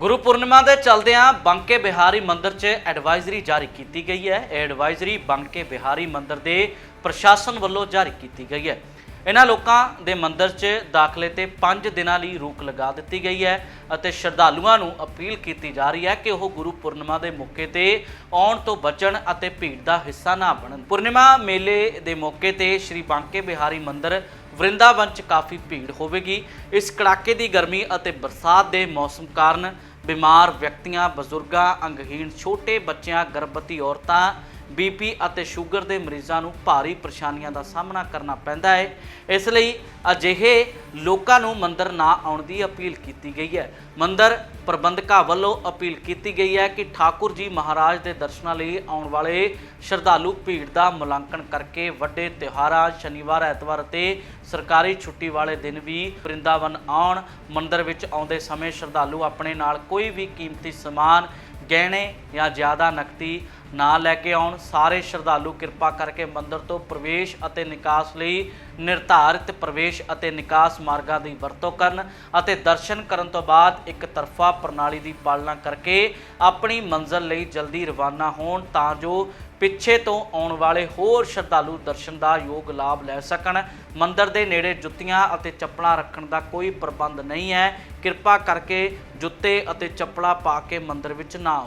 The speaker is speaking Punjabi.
ਗੁਰੂ ਪੂਰਨਿਮਾ ਦੇ ਚਲਦਿਆਂ ਬੰਕੇ ਬਿਹਾਰੀ ਮੰਦਿਰ 'ਚ ਐਡਵਾਈਜ਼ਰੀ ਜਾਰੀ ਕੀਤੀ ਗਈ ਹੈ। ਇਹ ਐਡਵਾਈਜ਼ਰੀ ਬੰਕੇ ਬਿਹਾਰੀ ਮੰਦਿਰ ਦੇ ਪ੍ਰਸ਼ਾਸਨ ਵੱਲੋਂ ਜਾਰੀ ਕੀਤੀ ਗਈ ਹੈ। ਇਹਨਾਂ ਲੋਕਾਂ ਦੇ ਮੰਦਿਰ 'ਚ ਦਾਖਲੇ ਤੇ 5 ਦਿਨਾਂ ਲਈ ਰੋਕ ਲਗਾ ਦਿੱਤੀ ਗਈ ਹੈ ਅਤੇ ਸ਼ਰਧਾਲੂਆਂ ਨੂੰ ਅਪੀਲ ਕੀਤੀ ਜਾ ਰਹੀ ਹੈ ਕਿ ਉਹ ਗੁਰੂ ਪੂਰਨਿਮਾ ਦੇ ਮੌਕੇ ਤੇ ਆਉਣ ਤੋਂ ਬਚਣ ਅਤੇ ਭੀੜ ਦਾ ਹਿੱਸਾ ਨਾ ਬਣਨ। ਪੂਰਨਿਮਾ ਮੇਲੇ ਦੇ ਮੌਕੇ ਤੇ ਸ਼੍ਰੀ ਬਾਂਕੇ ਬਿਹਾਰੀ ਮੰਦਿਰ ਵਰਿੰਦਾਵਨ 'ਚ ਕਾਫੀ ਭੀੜ ਹੋਵੇਗੀ। ਇਸ ਕੜਾਕੇ ਦੀ ਗਰਮੀ ਅਤੇ ਬਰਸਾਤ ਦੇ ਮੌਸਮ ਕਾਰਨ ਬਿਮਾਰ ਵਿਅਕਤੀਆਂ ਬਜ਼ੁਰਗਾਂ ਅੰਗਹੀਣ ਛੋਟੇ ਬੱਚਿਆਂ ਗਰਭਵਤੀ ਔਰਤਾਂ ਬੀਪੀ ਅਤੇ ਸ਼ੂਗਰ ਦੇ ਮਰੀਜ਼ਾਂ ਨੂੰ ਭਾਰੀ ਪਰੇਸ਼ਾਨੀਆਂ ਦਾ ਸਾਹਮਣਾ ਕਰਨਾ ਪੈਂਦਾ ਹੈ। ਇਸ ਲਈ ਅਜਿਹੇ ਲੋਕਾਂ ਨੂੰ ਮੰਦਰ ਨਾ ਆਉਣ ਦੀ ਅਪੀਲ ਕੀਤੀ ਗਈ ਹੈ। ਮੰਦਰ ਪ੍ਰਬੰਧਕਾਂ ਵੱਲੋਂ ਅਪੀਲ ਕੀਤੀ ਗਈ ਹੈ ਕਿ ਠਾਕੁਰ ਜੀ ਮਹਾਰਾਜ ਦੇ ਦਰਸ਼ਨਾਂ ਲਈ ਆਉਣ ਵਾਲੇ ਸ਼ਰਧਾਲੂ ਭੀੜ ਦਾ ਮੁਲਾਂਕਣ ਕਰਕੇ ਵੱਡੇ ਤਿਉਹਾਰਾਂ ਸ਼ਨੀਵਾਰ, ਐਤਵਾਰ ਅਤੇ ਸਰਕਾਰੀ ਛੁੱਟੀ ਵਾਲੇ ਦਿਨ ਵੀ ਵਰਿੰਦਾਵਨ ਆਉਣ। ਮੰਦਰ ਵਿੱਚ ਆਉਂਦੇ ਸਮੇਂ ਸ਼ਰਧਾਲੂ ਆਪਣੇ ਨਾਲ ਕੋਈ ਵੀ ਕੀਮਤੀ ਸਮਾਨ, ਗਹਿਣੇ ਜਾਂ ਜ਼ਿਆਦਾ ਨਕਦੀ ਨਾ ਲੈ ਕੇ ਆਉਣ। ਸਾਰੇ ਸ਼ਰਧਾਲੂ ਕਿਰਪਾ ਕਰਕੇ ਮੰਦਰ ਤੋਂ ਪ੍ਰਵੇਸ਼ ਅਤੇ ਨਿਕਾਸ ਲਈ ਨਿਰਧਾਰਿਤ ਪ੍ਰਵੇਸ਼ ਅਤੇ ਨਿਕਾਸ ਮਾਰਗਾਂ ਦੀ ਵਰਤੋਂ ਕਰਨ ਅਤੇ ਦਰਸ਼ਨ ਕਰਨ ਤੋਂ ਬਾਅਦ ਇੱਕ ਤਰਫਾ ਪ੍ਰਣਾਲੀ ਦੀ ਪਾਲਣਾ ਕਰਕੇ ਆਪਣੀ ਮੰਜ਼ਲ ਲਈ ਜਲਦੀ ਰਵਾਨਾ ਹੋਣ ਤਾਂ ਜੋ ਪਿੱਛੇ ਤੋਂ ਆਉਣ ਵਾਲੇ ਹੋਰ ਸ਼ਰਧਾਲੂ ਦਰਸ਼ਨ ਦਾ ਯੋਗ ਲਾਭ ਲੈ ਸਕਣ। ਮੰਦਰ ਦੇ ਨੇੜੇ ਜੁੱਤੀਆਂ ਅਤੇ ਚੱਪਲਾਂ ਰੱਖਣ ਦਾ ਕੋਈ ਪ੍ਰਬੰਧ ਨਹੀਂ ਹੈ। ਕਿਰਪਾ ਕਰਕੇ ਜੁੱਤੇ ਅਤੇ ਚੱਪਲਾਂ ਪਾ ਕੇ ਮੰਦਰ ਵਿੱਚ ਨਾ